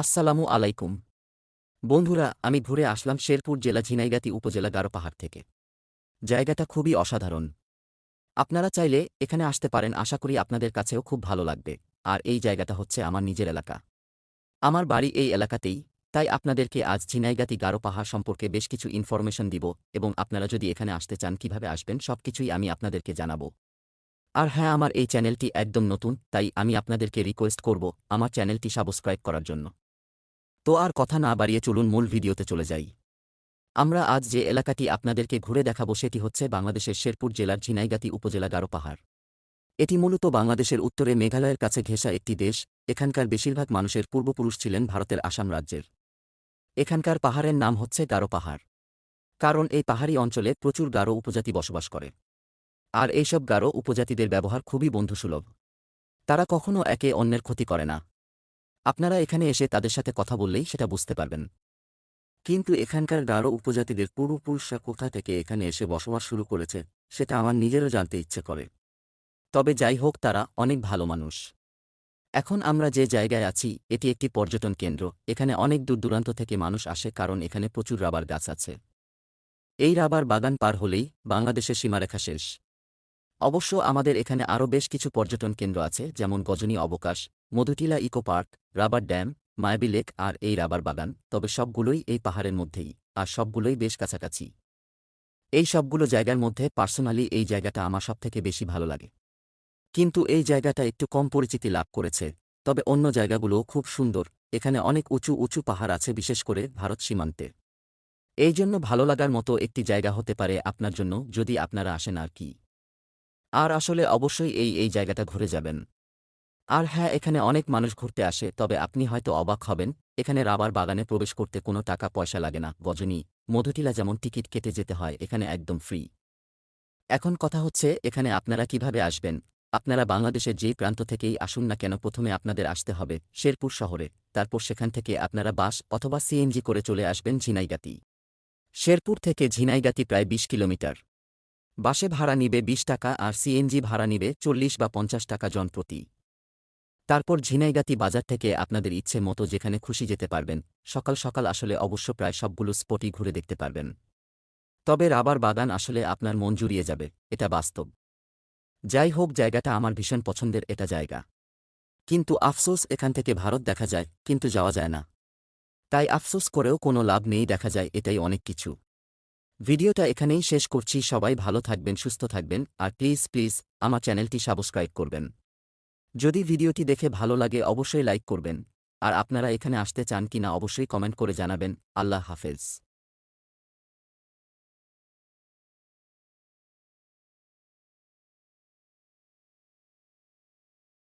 আসসালামু আলাইকুম। বন্ধুরা, আমি ঘুরে আসলাম শেরপুর জেলা ঝিনাইগাতি উপজেলা গারো পাহাড় থেকে। জায়গাটা খুবই অসাধারণ। আপনারা চাইলে এখানে আসতে পারেন, আশা করি আপনাদের কাছেও খুব ভালো লাগবে। আর এই জায়গাটা হচ্ছে আমার নিজের এলাকা। আমার বাড়ি এই এলাকাতেই, তাই আপনাদেরকে আজ ঝিনাইগাতি গারো পাহাড় সম্পর্কে বেশ কিছু ইনফরমেশন দিব এবং আপনারা যদি এখানে আসতে চান, কীভাবে আসবেন সবকিছুই আমি আপনাদেরকে জানাব। আর হ্যাঁ আমার এই চ্যানেলটি একদম নতুন, তাই আমি আপনাদেরকে রিকোয়েস্ট করব আমার চ্যানেলটি সাবস্ক্রাইব করার জন্য। তো আর কথা না বাড়িয়ে চলুন মূল ভিডিওতে চলে যাই। আমরা আজ যে এলাকাটি আপনাদেরকে ঘুরে দেখাবো সেটি হচ্ছে বাংলাদেশের শেরপুর জেলার ঝিনাইগাতি উপজেলা গারো পাহাড়। এটি মূলত বাংলাদেশের উত্তরে মেঘালয়ের কাছে ঘেঁষা একটি দেশ, এখানকার বেশিরভাগ মানুষের পূর্বপুরুষ ছিলেন ভারতের আসাম রাজ্যের। এখানকার পাহাড়ের নাম হচ্ছে গারো পাহাড়, কারণ এই পাহাড়ি অঞ্চলে প্রচুর গারো উপজাতি বসবাস করে। আর এইসব গারো উপজাতিদের ব্যবহার খুবই বন্ধুসুলভ। তারা কখনও একে অন্যের ক্ষতি করে না। আপনারা এখানে এসে তাদের সাথে কথা বললেই সেটা বুঝতে পারবেন। কিন্তু এখানকার গারো উপজাতিদের পূর্বপুরুষরা কোথা থেকে এখানে এসে বসবাস শুরু করেছে, সেটা আমার নিজেরও জানতে ইচ্ছে করে। তবে যাই হোক, তারা অনেক ভালো মানুষ। এখন আমরা যে জায়গায় আছি, এটি একটি পর্যটন কেন্দ্র। এখানে অনেক দূর দূরান্ত থেকে মানুষ আসে, কারণ এখানে প্রচুর রাবার গাছ আছে। এই রাবার বাগান পার হলেই বাংলাদেশের সীমারেখা শেষ। অবশ্য আমাদের এখানে আরও বেশ কিছু পর্যটন কেন্দ্র আছে, যেমন Gazni Abakash, Madhutila eco park, rubber dam, Mayabi lake আর এই রাবার বাগান, তবে সবগুলোই এই পাহাড়ের মধ্যেই, আর সবগুলোই বেশ কাছাকাছি। এই সবগুলো জায়গার মধ্যে পার্সোনালি এই জায়গাটা আমার সবথেকে বেশি ভালো লাগে। কিন্তু এই জায়গাটা একটু কম পরিচিতি লাভ করেছে, তবে অন্য জায়গাগুলোও খুব সুন্দর, এখানে অনেক উঁচু উঁচু পাহাড় আছে, বিশেষ করে ভারত সীমান্তে। এই জন্য ভালো লাগার মতো একটি জায়গা হতে পারে আপনার জন্য, যদি আপনারা আসেন আর কি। আর আসলে অবশ্যই এই এই জায়গাটা ঘুরে যাবেন। আর হ্যাঁ এখানে অনেক মানুষ ঘুরতে আসে, তবে আপনি হয়তো অবাক হবেন, এখানে রাবার বাগানে প্রবেশ করতে কোনো টাকা, পয়সা লাগে না, গজনী, মধুটিলা যেমন টিকিট কেটে যেতে হয়, এখানে একদম ফ্রি। এখন কথা হচ্ছে, এখানে আপনারা কীভাবে আসবেন? আপনারা বাংলাদেশের যেই প্রান্ত থেকেই আসুন না কেন, প্রথমে আপনাদের আসতে হবে, শেরপুর শহরে, তারপর সেখান থেকে আপনারা বাস অথবা সিএনজি করে চলে আসবেন ঝিনাইগাতি। শেরপুর থেকে ঝিনাইগাতি প্রায় ২০ কিলোমিটার। বাসে ভাড়া নিবে ২০ টাকা আর সিএনজি ভাড়া নিবে চল্লিশ বা পঞ্চাশ টাকা জন প্রতি। তারপর ঝিনাইগাতি বাজার থেকে আপনাদের ইচ্ছে মতো যেখানে খুশি যেতে পারবেন, সকাল সকাল আসলে অবশ্য প্রায় সবগুলো স্পটই ঘুরে দেখতে পারবেন। তবে রাবার বাগান আসলে আপনার মন জুড়িয়ে যাবে, এটা বাস্তব। যাই হোক, জায়গাটা আমার ভীষণ পছন্দের এটা জায়গা। কিন্তু আফসোস, এখান থেকে ভারত দেখা যায়, কিন্তু যাওয়া যায় না। তাই আফসোস করেও কোনো লাভ নেই, দেখা যায়, এটাই অনেক কিছু। ভিডিওটা এখানেই শেষ করছি। সবাই ভালো থাকবেন, সুস্থ থাকবেন, আর প্লিজ প্লিজ আমার চ্যানেলটি সাবস্ক্রাইব করবেন। যদি ভিডিওটি দেখে ভালো লাগে অবশ্যই লাইক করবেন। আর আপনারা এখানে আসতে চান কিনা অবশ্যই কমেন্ট করে জানাবেন। আল্লাহ হাফেজ।